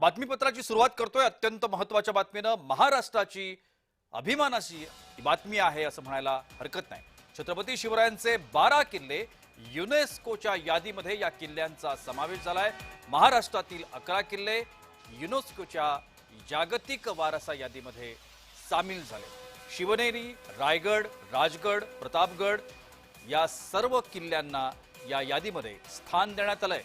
बातमीपत्राची सुरुवात करतोय अत्यंत महत्त्वाच्या बातमीनं. महाराष्ट्राची अभिमानाची बातमी आहे असं म्हणायला हरकत नाही. छत्रपती शिवरायांचे बारा किल्ले युनेस्कोच्या यादीमध्ये या किल्ल्यांचा समावेश झालाय. महाराष्ट्रातील अकरा किल्ले युनेस्कोच्या जागतिक वारसा यादीमध्ये सामील झाले. शिवनेरी रायगड राजगड प्रतापगड या सर्व किल्ल्यांना या यादीमध्ये स्थान देण्यात आलंय.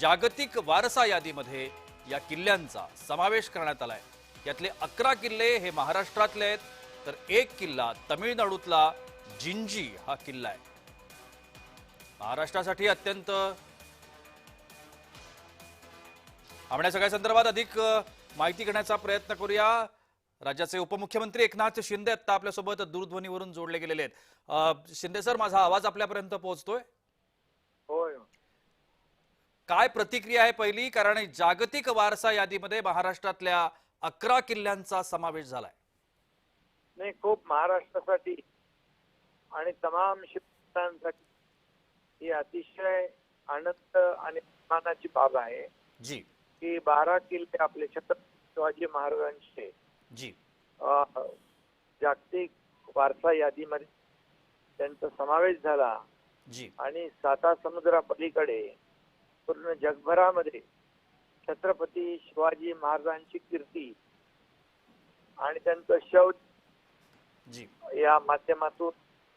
जागतिक वारसा यादीमध्ये या किल्ल्यांचा समावेश करण्यात आलाय. यातले अकरा किल्ले हे महाराष्ट्रातले आहेत. तर एक किल्ला तमिळनाडूतला जिंजी हा किल्ला आहे. महाराष्ट्रासाठी अत्यंत आपण या सगळ्या संदर्भात अधिक माहिती घेण्याचा प्रयत्न करूया. राज्याचे उपमुख्यमंत्री एकनाथ शिंदे आता आपल्यासोबत दूरध्वनीवरून जोडले गेलेले आहेत. शिंदे सर माझा आवाज आपल्यापर्यंत पोहोचतोय? काय प्रतिक्रिया आहे पहिली? कारण जागतिक वारसा यादीमध्ये महाराष्ट्रातल्या अकरा किल्ल्यांचा समावेश झालाय. नाही खूप महाराष्ट्रासाठी आणि तमाम शिक्षकांसाठी ही अतिशय आनंद आणि अभिमानाची बाब आहे. जी. की बारा किल्ले आपले छत्रपती शिवाजी महाराजांचे जी. जागतिक वारसा यादीमध्ये त्यांचा समावेश झाला. जी. आणि साता समुद्रापलीकडे पूर्ण जगभरामध्ये छत्रपती शिवाजी महाराजांची कीर्ती आणि त्यांचं जी. या माध्यमातून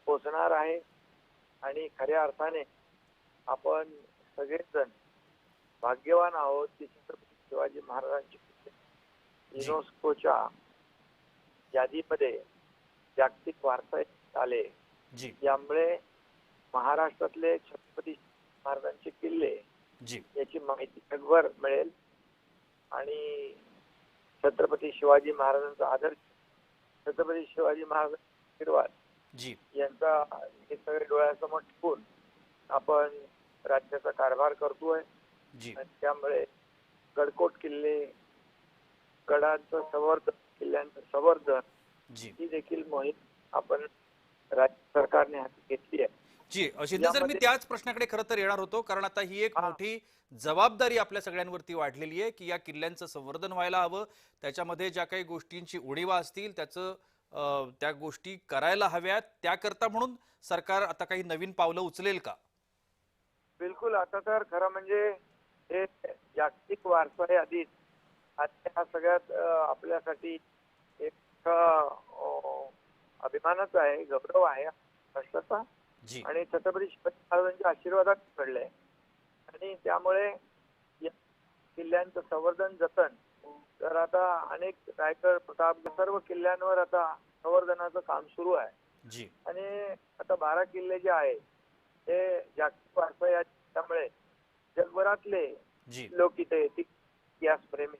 पोचणार आहे. आणि खऱ्या अर्थाने आपण सगळेजण भाग्यवान आहोत की छत्रपती शिवाजी महाराजांची युनेस्कोच्या यादीमध्ये जागतिक वारसा आले. यामुळे महाराष्ट्रातले छत्रपती महाराजांचे किल्ले जी. याची माहिती जगभर मिळेल. आणि छत्रपती शिवाजी महाराजांचा आदर्श छत्रपती शिवाजी महाराजांचा आशीर्वाद जी. यांचा हे सगळे डोळ्यासमोर ठेवून आपण राज्याचा कारभार करतोय. जी. त्यामुळे गडकोट किल्ले गडांचं संवर्धन किल्ल्यांचं संवर्धन जी. ही देखील मोहीम आपण राज्य सरकारने हाती घेतली आहे. जी शिंदे सर मी त्याच प्रश्नाकडे खरं तर येणार होतो कारण आता ही एक. मोठी जबाबदारी आपल्या सगळ्यांवरती वाढलेली आहे की या किल्ल्यांचं संवर्धन व्हायला हवं. त्याच्यामध्ये ज्या काही गोष्टींची उणीवा असतील त्याचं त्या गोष्टी करायला हव्यात. त्याकरता म्हणून सरकार आता काही नवीन पावलं उचलेल का? बिलकुल. आता तर खरं म्हणजे हे जागतिक वारसा आता हा सगळ्यात आपल्यासाठी एक अभिमानाच आहे गौरव आहे. राष्ट्राचा जी आणि छत्रपती शिवाजी महाराजांच्या आशीर्वादात घडलंय. आणि त्यामुळे या किल्ल्यांचं संवर्धन जतन तर आता अनेक रायगड प्रताप सर्व किल्ल्यांवर आता संवर्धनाचं काम सुरू आहे. आणि आता बारा किल्ले जे आहे ते जागतिक वारसा या त्यामुळे जगभरातले लोक इथे येतील इतिहास प्रेमी.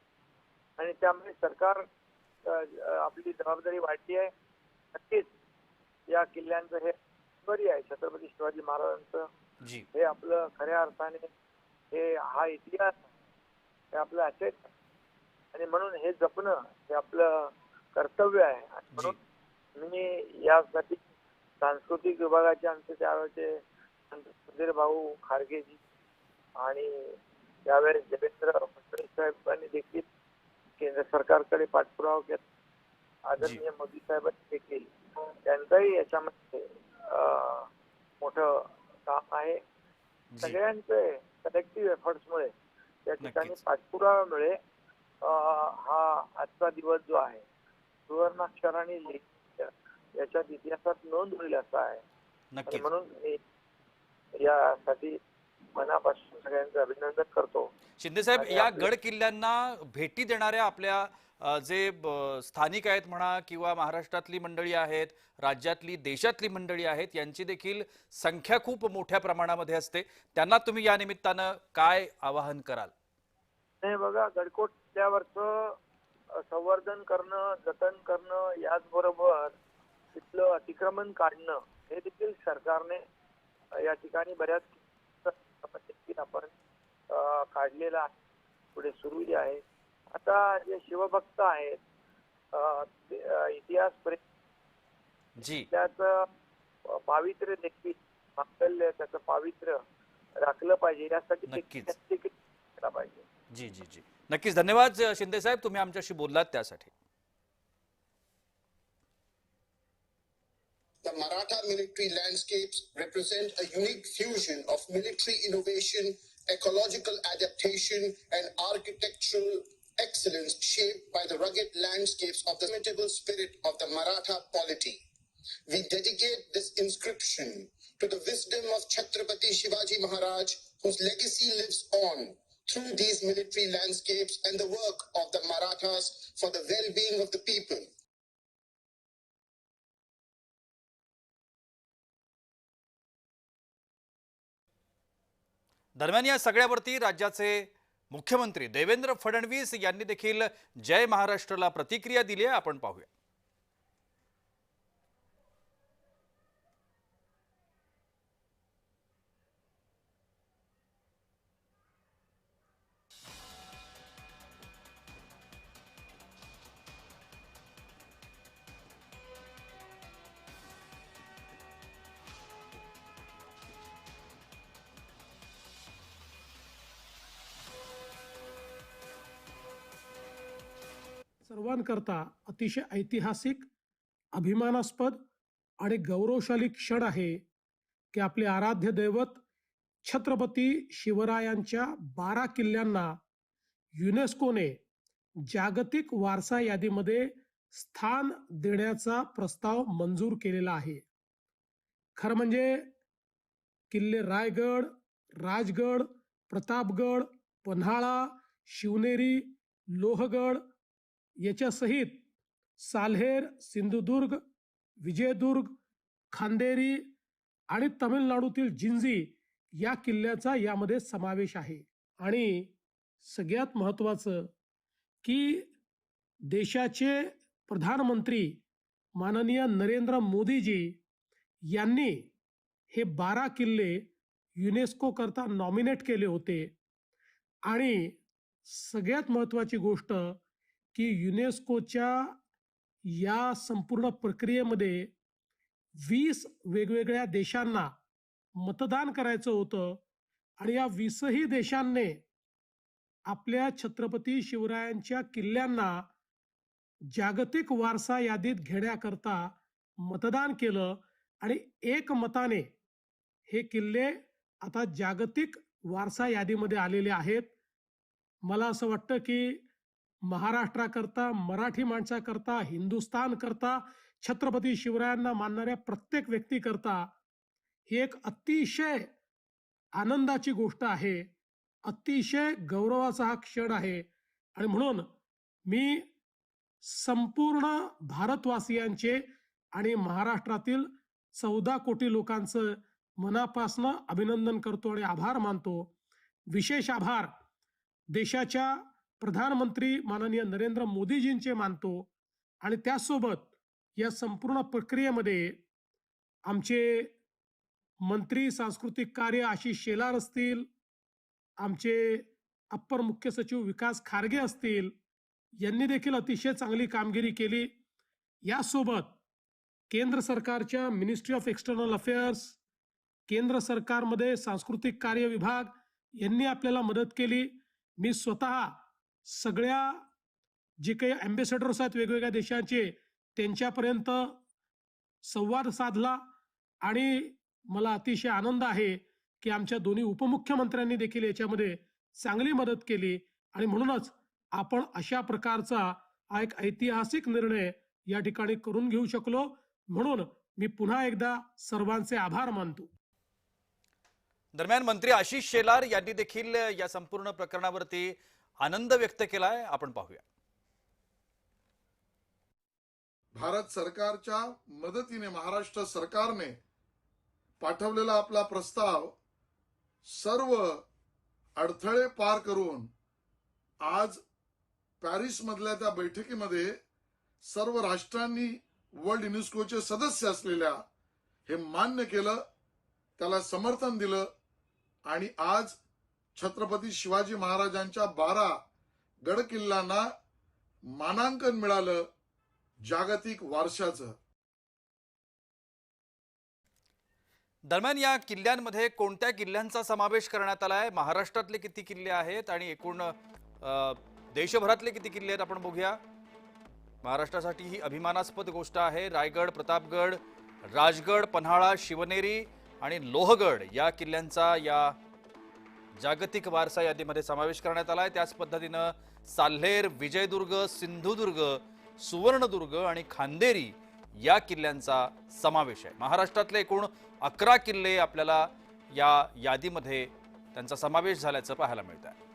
आणि त्यामुळे सरकार आपली जबाबदारी वाढली आहे. नक्कीच या किल्ल्यांचं हे बरी आहे. छत्रपती शिवाजी महाराजांचं जी. हे आपलं खऱ्या अर्थाने हे हा इतिहास हे आपलं असेच आणि म्हणून हे जपणं हे आपलं कर्तव्य आहे. आणि म्हणून मी यासाठी सांस्कृतिक विभागाचे आमचे त्यावेळेचे सुधीर भाऊ खारगेजी आणि त्यावेळेस देवेंद्र फडणवीस साहेबांनी देखील केंद्र सरकारकडे पाठपुरावा केला. आदरणीय मोदी साहेबांनी देखील. त्यांचंही याच्यामध्ये मोठं काम आहे. सगळ्यांचे कलेक्टिव्ह एफर्ट्समुळे त्या ठिकाणी अं, हा आजचा दिवस जो आहे सुवर्णाक्षराने याच्यात इतिहासात नोंद होईल असा आहे. म्हणून मी यासाठी मनापासून सगळ्यांचं अभिनंदन करतो. शिंदे साहेब या गड किल्ल्यांना भेटी देणाऱ्या आपल्या जे ब, स्थानिक आहेत म्हणा किंवा महाराष्ट्रातली मंडळी आहेत राज्यातली देशातली मंडळी आहेत यांची देखील संख्या खूप मोठ्या प्रमाणामध्ये असते. त्यांना तुम्ही या निमित्तानं काय आवाहन कराल? नाही बघा गडकोट किल्ल्यावरचं संवर्धन करणं जतन करणं याचबरोबर तिथलं अतिक्रमण काढणं हे देखील सरकारने या ठिकाणी बऱ्याच आपण काढलेलं आहे. पुढे सुरू आहे. आता जे शिवभक्त आहेत इतिहास जी त्याचं पावित्र्य देखील मांगल्य त्याचं पावित्र्य राखलं पाहिजे यासाठी नक्कीच. देखील पाहिजे जी जी जी नक्कीच धन्यवाद शिंदे साहेब तुम्ही आमच्याशी बोललात त्यासाठी The Maratha military landscapes represent a unique fusion of military innovation, ecological adaptation, and architectural excellence shaped by the rugged landscapes of the imitable spirit of the Maratha polity. We dedicate this inscription to the wisdom of Chhatrapati Shivaji Maharaj, whose legacy lives on through these military landscapes and the work of the Marathas for the well-being of the people. दरम्यान या सगळ्यावरती राज्याचे मुख्यमंत्री देवेंद्र फडणवीस यांनी देखील जय महाराष्ट्रला प्रतिक्रिया दिली आहे. आपण पाहूया. सर्वांकरता अतिशय ऐतिहासिक अभिमानास्पद आणि गौरवशाली क्षण आहे की आपले आराध्य दैवत छत्रपती शिवरायांच्या बारा किल्ल्यांना युनेस्कोने जागतिक वारसा यादीमध्ये स्थान देण्याचा प्रस्ताव मंजूर केलेला आहे. खरं म्हणजे किल्ले रायगड राजगड प्रतापगड पन्हाळा शिवनेरी लोहगड याच्यासहित साल्हेर सिंधुदुर्ग विजयदुर्ग खांदेरी आणि तमिळनाडूतील जिंजी या किल्ल्याचा यामध्ये समावेश आहे. आणि सगळ्यात महत्त्वाचं की देशाचे प्रधानमंत्री माननीय नरेंद्र मोदीजी यांनी हे बारा किल्ले युनेस्कोकरता नॉमिनेट केले होते. आणि सगळ्यात महत्त्वाची गोष्ट की युनेस्कोच्या या संपूर्ण प्रक्रियेमध्ये वीस वेगवेगळ्या देशांना मतदान करायचं होतं आणि या वीसही देशांनी आपल्या छत्रपती शिवरायांच्या किल्ल्यांना जागतिक वारसा यादीत घेण्याकरता मतदान केलं आणि एक मताने हे किल्ले आता जागतिक वारसा यादीमध्ये आलेले आहेत. मला असं वाटतं की महाराष्ट्राकरता मराठी माणसाकरता हिंदुस्तान करता छत्रपती शिवरायांना मानणाऱ्या प्रत्येक व्यक्तीकरता ही एक अतिशय आनंदाची गोष्ट आहे. अतिशय गौरवाचा हा क्षण आहे. आणि म्हणून मी संपूर्ण भारतवासियांचे आणि महाराष्ट्रातील चौदा कोटी लोकांचं मनापासनं अभिनंदन करतो आणि आभार मानतो. विशेष आभार देशाच्या प्रधानमंत्री माननीय नरेंद्र मोदीजींचे मानतो आणि त्यासोबत या संपूर्ण प्रक्रियेमध्ये आमचे मंत्री सांस्कृतिक कार्य आशिष शेलार असतील आमचे अप्पर मुख्य सचिव विकास खारगे असतील यांनी देखील अतिशय चांगली कामगिरी केली. यासोबत केंद्र सरकारच्या मिनिस्ट्री ऑफ एक्सटर्नल अफेअर्स केंद्र सरकारमध्ये सांस्कृतिक कार्य विभाग यांनी आपल्याला मदत केली. मी स्वतः सगळ्या जे काही अँबेसेडर्स आहेत वेगवेगळ्या देशांचे त्यांच्यापर्यंत संवाद साधला आणि मला अतिशय आनंद आहे की आमच्या दोन्ही उपमुख्यमंत्र्यांनी देखील याच्यामध्ये चांगली मदत केली आणि म्हणूनच आपण अशा प्रकारचा हा एक ऐतिहासिक निर्णय या ठिकाणी करून घेऊ शकलो. म्हणून मी पुन्हा एकदा सर्वांचे आभार मानतो. दरम्यान मंत्री आशिष शेलार यांनी देखील या संपूर्ण प्रकरणावरती आनंद व्यक्त केलाय आपण पाहूया. भारत सरकारच्या मदतीने महाराष्ट्र सरकारने पाठवलेला आपला प्रस्ताव सर्व अडथळे पार करून आज पॅरिस मधल्या त्या बैठकीमध्ये सर्व राष्ट्रांनी वर्ल्ड युनेस्कोचे सदस्य असलेल्या हे मान्य केलं त्याला समर्थन दिलं आणि आज छत्रपती शिवाजी महाराजांच्या बारा गड किल्ल्यांना मानांकन मिळालं जागतिक वारशाचं. दरम्यान या किल्ल्यांमध्ये कोणत्या किल्ल्यांचा समावेश करण्यात आला आहे? महाराष्ट्रातले किती किल्ले आहेत आणि एकूण देशभरातले किती किल्ले आहेत आपण बघूया. महाराष्ट्रासाठी ही अभिमानास्पद गोष्ट आहे. रायगड प्रतापगड राजगड पन्हाळा शिवनेरी आणि लोहगड या किल्ल्यांचा या जागतिक वारसा यादीमध्ये समावेश करण्यात आला आहे त्याच पद्धतीनं साल्हेर विजयदुर्ग सिंधुदुर्ग सुवर्णदुर्ग आणि खांदेरी या किल्ल्यांचा समावेश आहे. महाराष्ट्रातले एकूण अकरा किल्ले आपल्याला या यादीमध्ये त्यांचा समावेश झाल्याचं पाहायला मिळतं आहे